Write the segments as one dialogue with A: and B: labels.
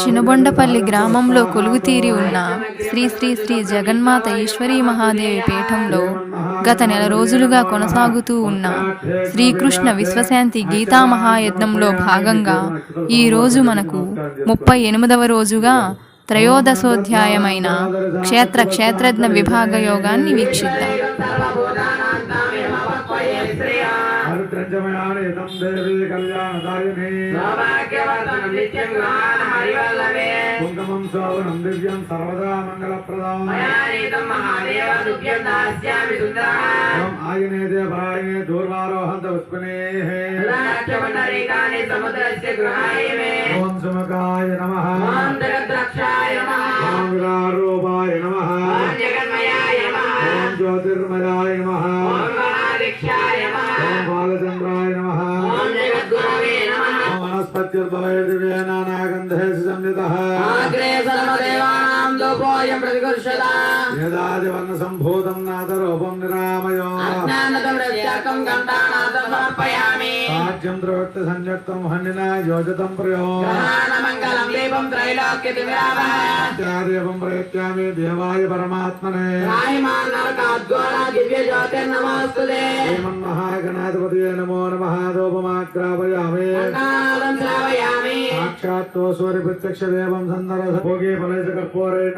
A: చినుబొండపల్లి గ్రామంలో కొలువుతీరి ఉన్న శ్రీ శ్రీ శ్రీ జగన్మాత ఈశ్వరీ మహాదేవి పీఠంలో గత నెల రోజులుగా కొనసాగుతూ ఉన్న శ్రీకృష్ణ విశ్వశాంతి గీతా మహాయజ్ఞంలో భాగంగా ఈ రోజు మనకు ముప్పై ఎనిమిదవ రోజుగా త్రయోదశోధ్యాయమైన క్షేత్ర క్షేత్రజ్ఞ విభాగ యోగాన్ని వీక్షిద్దాం.
B: హరిత్రంజమయానేతం దేవీ కళ్యాణదాయిని
C: సౌభాగ్యవర్ధనం నిత్యం గుహాన్ హరివల్లభే
B: కుంకుమం శోభనం దివ్యం సర్వదా మంగళప్రదం.
C: మయా నీతం మహాదేవ తుభ్యం దాస్యామి సుందరః.
B: ఆయనే దేవాయనే దూర్వారోహంత పుష్పనేః
C: రాజ్యమండరీకాని సముద్రస్య గృహాయ మే
B: ఓం సుమకాయ నమః
C: ఓం జగద్రక్షాయ నమః
B: ఓం విరారూపాయ నమః
C: ఓం జగన్మయాయ నమః
B: ఓం జ్యోతిర్మయాయ దివ్యేనానాగంధే సంయుతః
C: అగ్రే సర్వదేవానాం లోకోయం ప్రతికర్షదా
B: యదాదివర్ణ సంభూతం నాదరూపం నిరామయో
C: అజ్ఞానతం రవ్యాకం గంటానాథ సమర్పయామి
B: రాజ్యం ప్రవక్త సంయుక్తం హన్నిన యోజితం ప్రయో
C: మంగళం దీపం త్రైలోక్య దివ్యావహ
B: దేవం ప్రయత్యామి దేవాయ పరమాత్మనే
C: నరకాద్వార దివ్య
B: శ్రీమన్మహాగణాధిపతి నమో నమ రూపమాగ్రాపయామి సాక్షాత్తు సూర్య ప్రత్యక్ష దేవం సందర భోగి ఫలైత కర్పూరే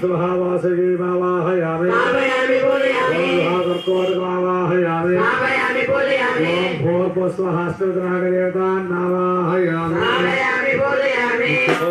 C: स्वभावासयेमावाहयामि
B: कर्कोटमावाहयामि ॐ भोर्भस्वहास्मद्रागदेवतान्नावाहयामि
C: ॐ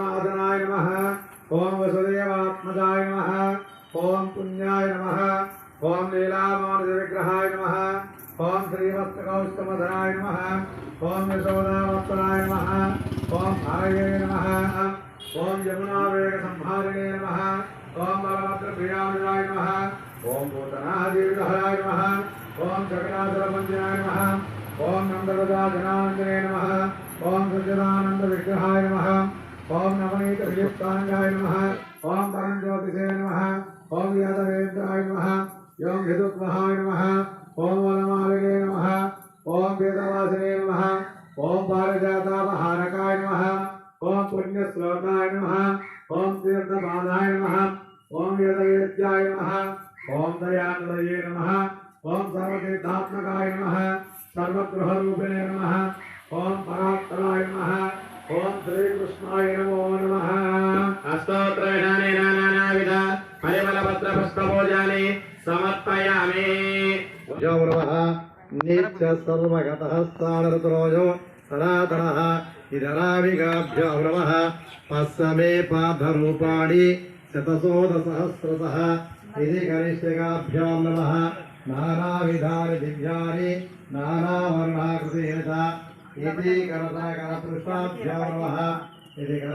B: ఓం
C: సనాతనాయ నమ ఓం వసుదేవాత్మదాయ నమ ఓం పుణ్యాయ నమ ఓం లీలామానుజ విగ్రహాయ నమ ఓం శ్రీవత్సకౌస్తమధరాయ నమ ఓం యశోదావత్సరాయ నమ ఓం హరయే నమ ఓం యమునావేగ సంహారిణే నమ ఓం బలభద్రప్రియాయ నమ ఓం భూతనాదీర్ఘహరాయ నమ ఓం జగన్నాథరమంజనాయ నమ ఓం నందగదాజనానందనే నమ ఓం సజ్జనానంద విగ్రహాయ నమ నవనీత వియుక్తాంగాయ నమ. ఓం
D: అష్టోత్తరేషాని నానావిధ పరిమళపత్రపుష్పభోజాని సమర్పయామి
C: నిత్య సర్వగత స్థానరుతురోజో సనాతన ఇదరావిగాభ్యో నమ పశ్చమే పాదరూపాణి శతశోధ ఇది కనిష్ఠికాభ్యాం నమ నానావిధాని దివ్యాని నానావర్ణాకృతి చ నమ ఇది కర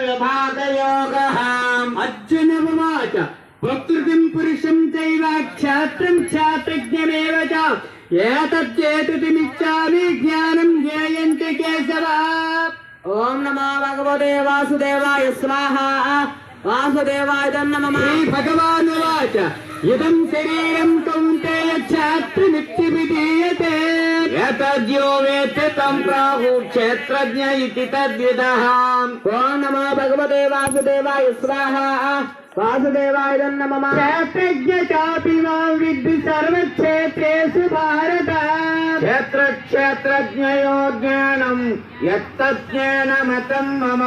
D: విభాగయోగः అర్జున ఉవాచ ప్రకృతిం పురుషం చైవ క్షేత్రం క్షేత్రజ్ఞమేవ చ ఏతచ్చేతుమిచ్చామి జ్ఞానం జ్ఞేయంతి కేశవ ఓం నమో భగవతే వాసుదేవాయ స్వాహ వాసుదేవాయ నమ భగవాన్ వాచ ఇదం శరీరం కౌంతేయ క్షేత్రమిత్యభిధీయతే ఏతద్యో వేత్తి తం ప్రాహు క్షేత్రజ్ఞ ఇది తద్విదః ఓ నమో భగవతే వాసుదేవాయ స్వాహ వాసుదేవాయ నమ క్షేత్రజ్ఞ చాపి మాం విద్ధి సర్వక్షేత్రేషు భారత. క్షేత్ర క్షేత్రజ్ఞయో జ్ఞానం యత్తజ్ఞానమతం మమ.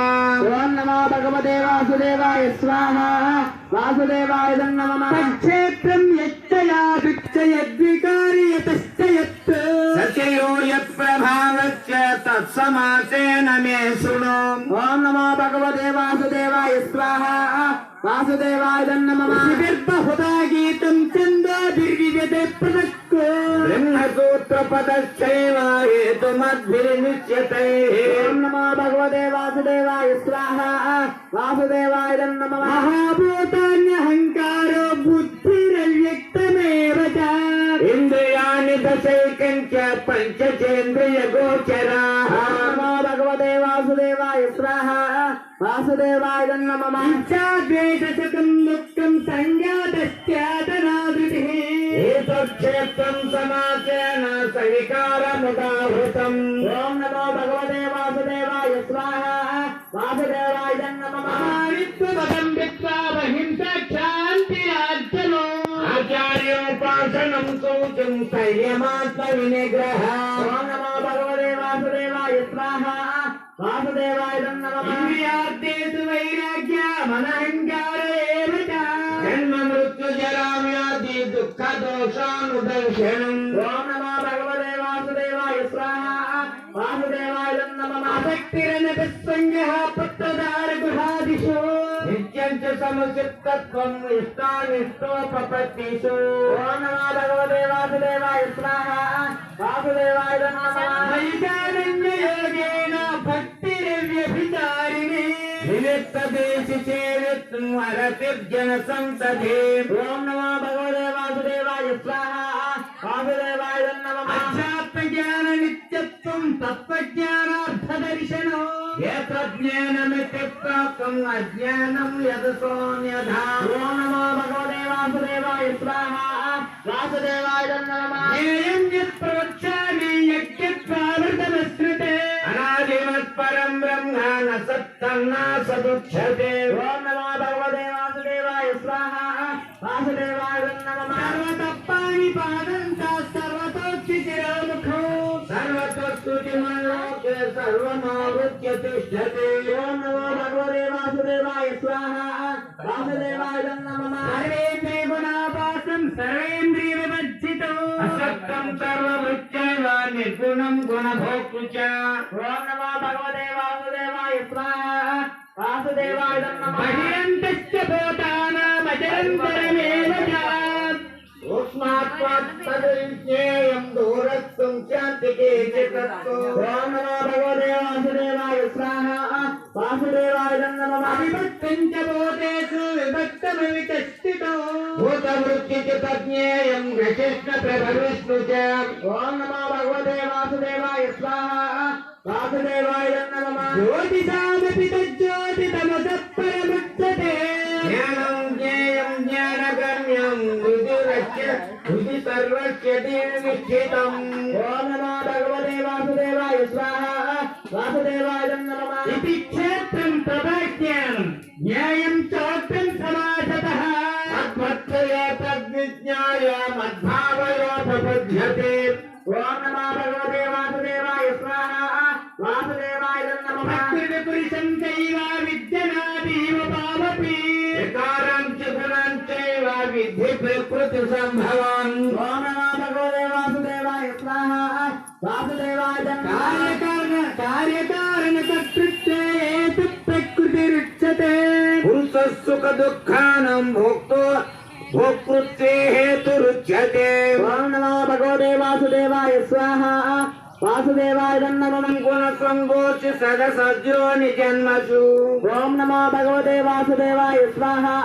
D: ఓం నమో భగవతే వాసుదేవాయ స్వాహ. వాసుదేవాయ నమ క్షేత్రం యచ్చయాభిచ్చ యద్వికారి యతశ్చ యత్ సత్యయో యత్ ప్రభావశ్చ తత్సమాసేన మే శృణు. ఓం నమో భగవతే వాసుదేవాయ స్వాహ. వాసుదేవాయ నమ బహుదా గీతం చందాభిర్విజతే పృథక్ బ్రహ్మసూత్ర పదశ్చైవ హేతుమద్భిర్నిశ్యతే ఓం నమో భగవతే వాసుదేవాయ స్వాహ వాసుదేవాయ నమ మహాభూతాన్యహంకారో బుద్ధిరవ్యక్తమేవ చ ఇంద్రియాణి దశైకంచ పంచచేంద్రియ గోచరా నమో భగవతే వాసుదేవాయ స్వాహ వాసుదేవాయ నమ ద్వేషశతం దుఃఖం సంజాతశ్చాతనాదృతి ఏతక్షేత్రం దుఃఖ దోషానుదర్శనం ఓం నమో భగవతే వాసుదేవాయ స్వాహ. వాసుదేవాయ నమ ఆసక్తిరనపిస్సంగ పట్టదార గృహాదిషు. నిత్యం చ సమసిత్తత్వం ఇష్టానిష్టోపపత్తిషు. ఓం నమో భగవతే వాసుదేవాయ స్వాహ. వాసుదేవాయ నమ వైశారణ్య యోగేన భక్తిరవ్యభిచారిణి. వివిక్త దేశి చేవిత్వం అరతిర్జన సంసదే ఓం నమో భగవతే ఆధ్యాత్మజ్ఞాన నిత్యత్వం తత్వజ్ఞానార్థ దర్శనం ఏతజ్ఞానమిత్యప్రాప్తం అజ్ఞానం యదసోన్యధా. ఓ నమో భగవదే వాసుదేవాయ స్వాహ.
E: వాసుదేవాయ
D: నమః. ఏయం యత్ ప్రవక్ష్యామి యజ్ఞత్ ప్రావృతమస్మృతే అనాదిమత్
E: పరం బ్రహ్మ న సత్తం న సదుచ్ఛతే వాసుదేవాయ సర్వతప్పాని పాదంత
D: సర్వతోచ్చి శిరోముఖం సర్వతోస్తుతి మనోకే సర్వమావృత్య తిష్టతే ఓం
E: నమో. భగవదే వాసుదేవాయ
D: స్వాహ వాసుదేవాయ నమః సర్వేంద్రియ గుణాపాసం సర్వేంద్రియ విభజితం అసత్తం సర్వవృత్యైవ నిర్గుణం గుణభోక్తృ
E: చ ఆత్మత్పదవిజ్ఞేయం దూరత్వం శాంతికి
D: చిత్తత్వం ఓం నమో భగవదేవ వాసుదేవాయ విశ్రామ వాసుదేవాయ నమః అవిభక్తిం చ భూతేషు విభక్తమివి
E: చష్టితో భూత వృత్తి
D: చ తజ్ఞేయం విశిష్ట జ్ఞానం జ్ఞేయం జ్ఞానగమ్యం निर्निश्चितम् ॐ नमो भगवते वासुदेवाय स्वाहा। वासुदेवाय नमः।
E: इति क्षेत्रं चोक्तं समासतः
D: तद्विज्ञाय मद्भावयोपपद्यते ॐ नमो भगवते वासुदेवाय स्वाहा। वासुदेवाय नमः।
E: प्रकृतिपुरुषं चैव
D: प्रकृतिसम्भवम् ॐ नमो भगवते वासुदेवाय स्वाहा। वासुदेवाय नमः
E: कार्यकारण कार्यकारणकर्तृत्वे हेतु प्रकृतिरुच्यते
D: पुरुषः सुखदुःखानं भोक्तो भोक्तृत्वे हेतुरुच्यते। ॐ नमो भगवते वासुदेवाय स्वाहा। वासुदेवाय नमः गुणसङ्गोच सदसज्जो निजन्मसु ॐ नमो भगवते वासुदेवाय स्वाहा।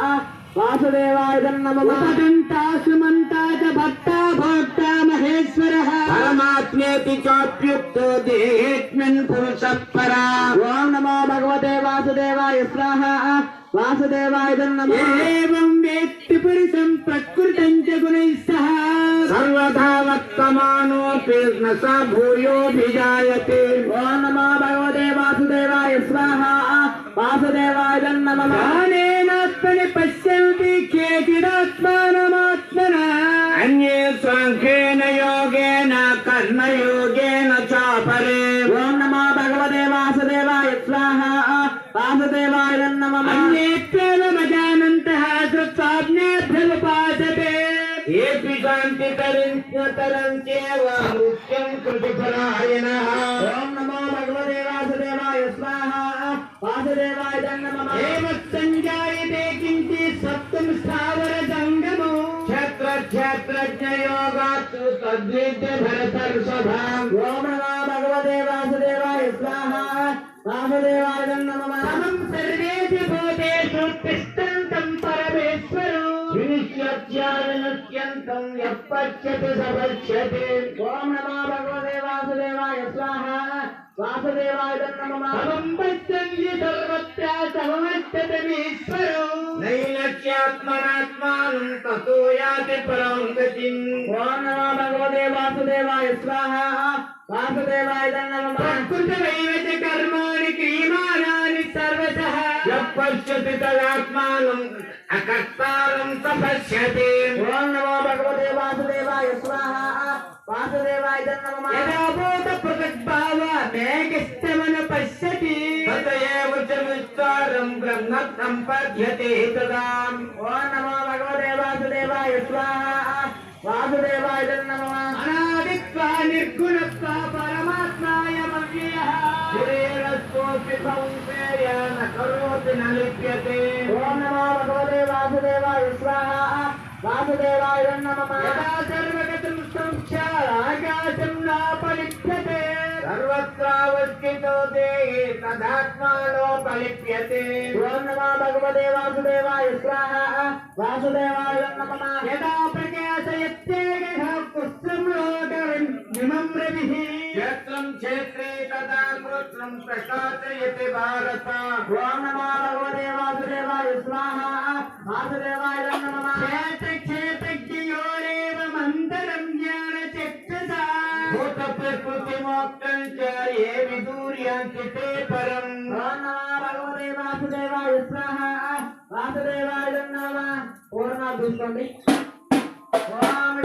D: वासुदेवाय नमः।
E: उपदन्ता सुमन्ता च भक्ता भोक्ता महेश्वरः।
D: परमात्मेति चोप्युक्तो देहेऽस्मिन् पुरुषः परा। ॐ नमो भगवते वासुदेवाय स्वाहा। वासुदेवाय नमः।
E: एवं वेत्ति पुरुषं प्रकृतं च गुणैः सह।
D: सर्वथा वर्तमानोऽपि न स भूयोऽभिजायते। ॐ नमो भगवते वासुदेवाय स्वाहा। वासुदेवाय नमः। सांख्येन योगेन कर्मयोगेन चापरे। ओम नमो भगवते वासुदेवाय स्वाहा। वासुदेवाय नमः
E: अन्येभ्यः मजानन्तः
D: कृत्स्वाप्नेभ्युपासते येऽपि शान्तितरञ्चेव मुख्यं कृतिपरायणः ओम नमो भगवते वासुदेवाय स्वाहा। वासुदेवाय नमः।
E: एव सञ्जायते किञ्चित् सप्तम
D: स्थावर
E: ఓం నమ భగవదే వాసుదేవాయ
D: స్వాహ. వాసుదేవాయ నమ. సర్వేషు భూతేషు తిష్టంతం పరమేశ్వరం. శ్రీత్యాత్యానృత్యంతం యః పశ్యతి నైలక్ష్యాత్మనాత్మానం తోయాతి
E: పరం గతిం. ఓం నమో భగవతే
D: వాసుదేవాయ స్వాహ. వాసుదేవాయ నమః ప్రకృతి వైవచ కర్మాణి క్రియమాణాని సర్వశః. యపశ్యతి తదాత్మానం అకర్తారం తపశ్యతి.
E: ఓం నమో భగవతే వాసుదేవాయ
D: స్వాహ. వాసుదేవాయ నమోత ప్రకట్భావ మేఘస్తమన పశ్యతి. తదేవ విస్తారం బ్రహ్మ సంపద్యతే తదా ఓ నమో భగవదే
E: వాసుదేవాయ స్వాహ. వాసుదేవాయ నమః
D: అనాదిత్వ నిర్గుణత్వ పరమాత్మాయ మవ్యయ శరీరస్వోపి సంశయ న కరోతి న లిప్యతే ఓ నమో భగవదే
E: వాసుదేవాయ స్వాహ. వాసుదేవాయ నమః సర్వ
D: सर्वत्रावस्थितो देहे तदात्मानोपलिप्यते ॐ नमो भगवते वासुदेवाय स्वाहा वासुदेवाय नमः
E: यदा प्रकाशयत्येकः पुत्रं लोकमिमं रविः
D: क्षेत्रं क्षेत्रे तदा कृत्रं प्रकाशयति भारत ॐ नमो भगवते वासुदेवाय स्वाहा वासुदेवाय नमः విస్వాహ వాసుదేవాయ పూర్ణ చూసుకోండి ఓం